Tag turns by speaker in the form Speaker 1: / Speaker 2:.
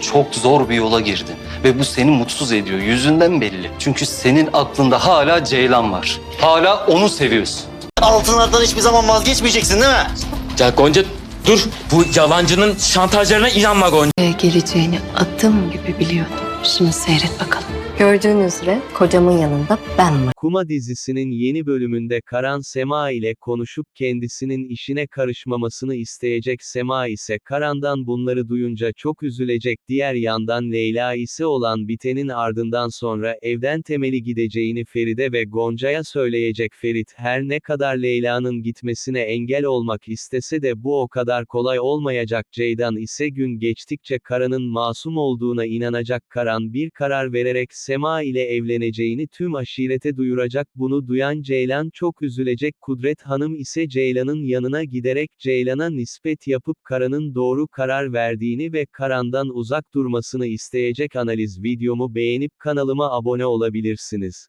Speaker 1: Çok zor bir yola girdin. Ve bu seni mutsuz ediyor. Yüzünden belli. Çünkü senin aklında hala Ceylan var. Hala onu seviyorsun.
Speaker 2: Altınlardan hiçbir zaman vazgeçmeyeceksin değil mi?
Speaker 3: Ya Gonca dur. Bu yalancının şantajlarına inanma Gonca.
Speaker 4: Geleceğini adım gibi biliyordum. Şimdi seyret bakalım. Gördüğünüz üzere kocamın yanında ben varım.
Speaker 5: Kuma dizisinin yeni bölümünde Karan Sema ile konuşup kendisinin işine karışmamasını isteyecek Sema ise Karan'dan bunları duyunca çok üzülecek. Diğer yandan Leyla ise olan bitenin ardından sonra evden temeli gideceğini Feride ve Gonca'ya söyleyecek. Ferit her ne kadar Leyla'nın gitmesine engel olmak istese de bu o kadar kolay olmayacak. Ceydan ise gün geçtikçe Karan'ın masum olduğuna inanacak. Karan bir karar vererek Sema ile evleneceğini tüm aşirete duyuracak bunu duyan Ceylan çok üzülecek Kudret Hanım ise Ceylan'ın yanına giderek Ceylan'a nispet yapıp Karan'ın doğru karar verdiğini ve Karan'dan uzak durmasını isteyecek analiz videomu beğenip kanalıma abone olabilirsiniz.